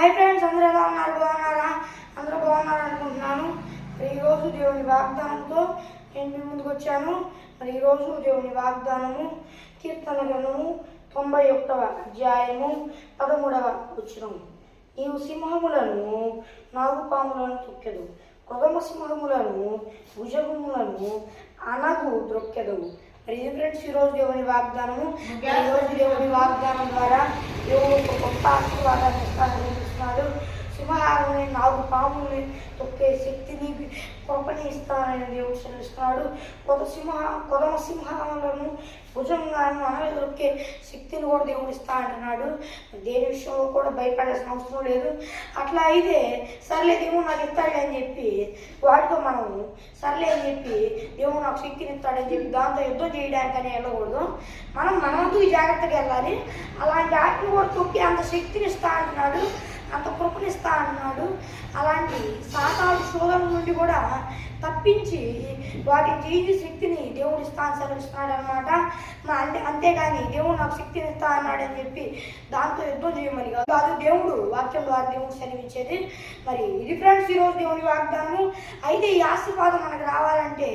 Hi friends అందరూ ఎలా ఉన్నారు? బాగున్నారా? అందరూ బాగున్నారు అనుకుంటున్నాను. మరి ఈరోజు దేవుని వాగ్దానంతో నేను మీ ముందుకు వచ్చాను. మరి ఈరోజు దేవుని వాగ్దానము కీర్తన గ్రంథము తొంభై ఒకటవ అధ్యాయము పదమూడవ వచ్చినము నీవు సింహములను నాగుపాములను తొక్కెదు కొదమ సింహములను భుజములను అనగు ద్రొక్కెదవు మరి ఇది ఫ్రెండ్స్ ఈరోజు దేవుని వాగ్దానము. ఈరోజు దేవుని వాగ్దానం ద్వారా దేవుడు గొప్ప ఆశీర్వాదాన్ని సింహాలని నాలుగు పాముల్ని తొక్కే శక్తిని కృపని ఇస్తానని దేవుడు చెల్లిస్తున్నాడు కొత్త సింహ కొదమ సింహాలను భుజంగా మనమే దొరికే శక్తిని కూడా దేవుడు ఇస్తా అంటున్నాడు. దేని విషయంలో కూడా భయపడాల్సిన అవసరం లేదు. అట్లా అయితే సర్లే దేవుడు నాకు ఇస్తాడు అని చెప్పి వాటితో మనము సర్లే అని చెప్పి దేవుడు నాకు శక్తిని ఇస్తాడని చెప్పి దాంతో యుద్ధం చేయడానికని వెళ్ళకూడదు. మనం మనమంతూ జాగ్రత్తగా వెళ్ళాలి. అలాంటి ఆటలు కూడా తొక్కి అంత శక్తిని ఇస్తా అంటున్నాడు. అంత కృపనిస్తా అన్నాడు. అలాంటి సాతాను శోధన నుండి కూడా తప్పించి వాటి జీవి శక్తిని దేవుడు ఇస్తాను సెలవిస్తున్నాడు అనమాట అంతే అంతేగాని దేవుడు నాకు శక్తిని ఇస్తా అన్నాడు అని చెప్పి దాంతో యుద్ధం చేయమని కాదు దేవుడు వాక్యం ద్వారా దేవుడు సెలవిచ్చేది. మరి ఇది ఫ్రెండ్స్ ఈరోజు దేవుని వాగ్దానము. అయితే ఈ ఆశీర్వాదం మనకు రావాలంటే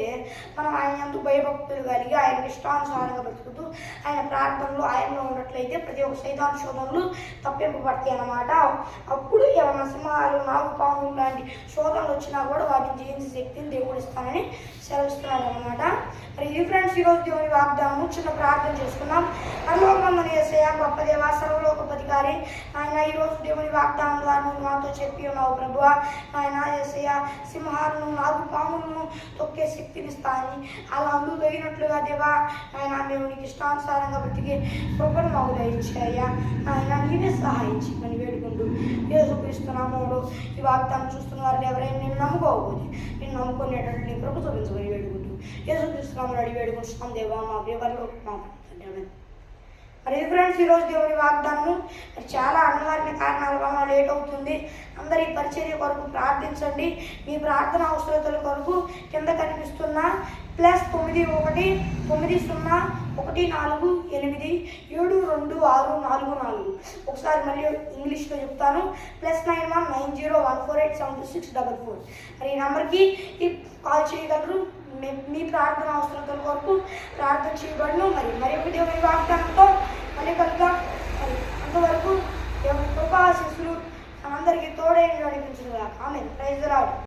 మనం ఆయన ఎందుకు భయభక్తులు కలిగి ఆయన ఇష్టానుసారంగా బ్రతుకుతూ ఆయన ప్రార్థనలు ఆయనలో ఉన్నట్లయితే ప్రతి ఒక్క సైతాన్ శోధనలు తప్పింపబడతాయి అన్నమాట. అప్పుడు ఏమైనా సింహాలు నాగు పాము లాంటి శోధనలు వచ్చినా కూడా వాటిని జయించే శక్తిని దేవుడు ఇస్తానని సెలవిస్తున్నాడు అనమాట మరి ఇది ఫ్రెండ్స్ ఈరోజు దేవుని వాగ్దానము. చిన్న ప్రార్థన చేసుకున్నాం పరలోకమందుని ఏసయ్య గొప్ప దేవ సర్వలోకపతికారి ఆయన ఈరోజు దేవుని వాగ్దానం ద్వారా నువ్వు మాతో చెప్పి ఉన్నావు ప్రభు ఆయన ఏసయ్య సింహాలను నాగు పాములను తొక్కే శక్తిని ఇస్తానని అలా అందుకు తగినట్లుగా దేవా ఆయన మేము నీకు ఇష్టానుసారంగా బ్రతికి కృపను మాకు దయచేయ్యా. ఆయన నీవే సహాయం చేయమని వేడుకుంటూ యేసుక్రీస్తు నామంలో ఈ వాగ్దానం చూస్తున్న వాళ్ళు ఎవరైనా నేను నమ్ముకోకపోతే నేను నమ్ముకునేటట్టు నీ కృప చూపించమని వేడుకుంటూ యేసుక్రీస్తు అడిగి వేడుకుంటున్నాం దేవా మా ఎవరిలో మా తండ్రి మరి ఫ్రెండ్స్ ఈరోజు దేవుని వాగ్దానము. మరి చాలా అనివార్య కారణాల వల్ల లేట్ అవుతుంది. అందరి పరిచర్య కొరకు ప్రార్థించండి. మీ ప్రార్థన అవసరతల కొరకు కింద కనిపిస్తున్న ప్లస్ తొమ్మిది ఒకటి తొమ్మిది సున్నా ఒకటి నాలుగు ఎనిమిది ఏడు రెండు ఆరు నాలుగు నాలుగు. ఒకసారి మళ్ళీ ఇంగ్లీష్లో చెప్తాను. Plus nine one nine zero one four eight seven two six double four మరి ఈ నెంబర్కి కాల్ చేయగలరు. మీ- ప్రార్థన అవసరతల కొరకు ప్రార్థన చేయబడను. మరి మరి ఒక దేవుని వాగ్దానంతో అనే కలుద్దాం అంతవరకు దేవుని శిశులు మనందరికీ తోడైన నడిపించుగా ఆమె ప్రైజ్ రాడు